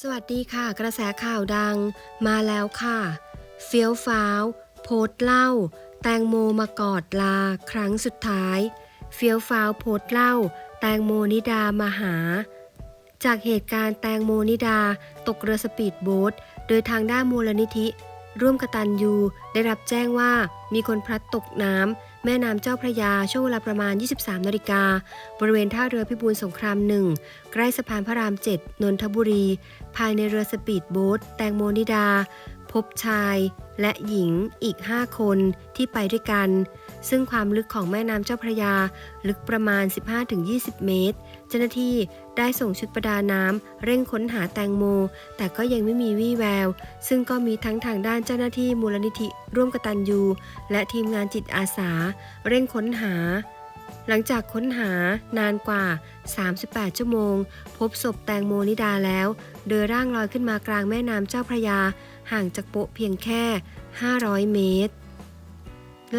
สวัสดีค่ะ กระแสข่าวดังมาแล้วค่ะ เฟี้ยวฟ้าว โพสต์เล่า แตงโมมากอดลา ครั้งสุดท้าย เฟี้ยวฟ้าวโพสต์เล่า แตงโมนิดามาหา จากเหตุการณ์แตงโมนิดา ตกเรือสปีดโบ๊ทโดยทางด้านมูลนิธิ ร่วมกตันยูได้รับแจ้งว่ามีคนพลัดตกน้ำ แม่น้ำเจ้าพระยาช่วงเวลาประมาณ 23นาฬิกาบริเวณท่าเรือพิบูลสงครามหนึ่งใกล้สะพานพระราม 7 นนทบุรี ภายในเรือสปีดโบ๊ทแตงโมนิดา พบชายและหญิงอีก 5 คนที่ไปด้วยกัน ซึ่งความลึกของแม่น้ำเจ้าพระยา ลึกประมาณ 15-20 เมตร เจ้าหน้าที่ได้ส่งชุดประดาน้ำเร่งค้นหาแตงโม แต่ก็ยังไม่มีวี่แวว ซึ่งก็มีทั้งทางด้านเจ้าหน้าที่มูลนิธิร่วมกตันยูและทีมงานจิตอาสา เร่งค้นหา หลังจากค้นหานานกว่า 38 ชั่วโมง พบศพแตงโมนิดาแล้ว โดยร่างลอยขึ้นมากลางแม่น้ำเจ้าพระยา ห่างจากโป๊ะเพียงแค่ 500 เมตร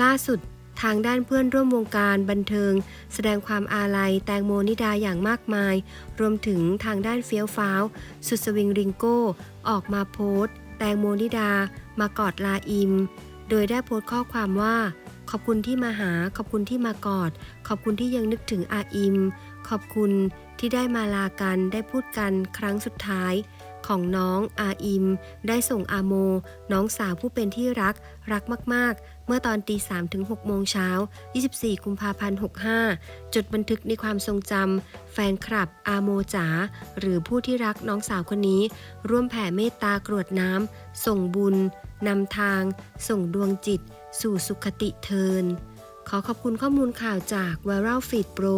ล่าสุด ทางด้านเพื่อนร่วมวงการบันเทิง แสดงความอาลัยแตงโมนิดาอย่างมากมาย รวมถึงทางด้านเฟี้ยวฟ้าว สุดสวิงริงโก้ ออกมาโพสต์ แตงโมนิดามากอดลาอิม โดยได้โพสต์ข้อความว่า ขอบคุณที่มาหา ขอบคุณที่มากอด ขอบคุณที่ยังนึกถึงอาอิม ขอบคุณที่ได้มาลากันได้พูดกันครั้งสุดท้าย ของน้องอาอิม ได้ส่งอาโม น้องสาวผู้เป็นที่รัก รักมาก ๆ เมื่อตอนตี3ถึง6โมงเช้า 24 กุมภาพันธ์ 65 จดบันทึกในความทรงจำแฟนคลับอาโมจ๋าหรือผู้ที่รักน้องสาวคนนี้ ร่วมแผ่เมตตากรวดน้ำ ส่งบุญนำทาง ส่งดวงจิต สู่สุขติเทิน ขอขอบคุณข้อมูลข่าวจาก Viral Feed Pro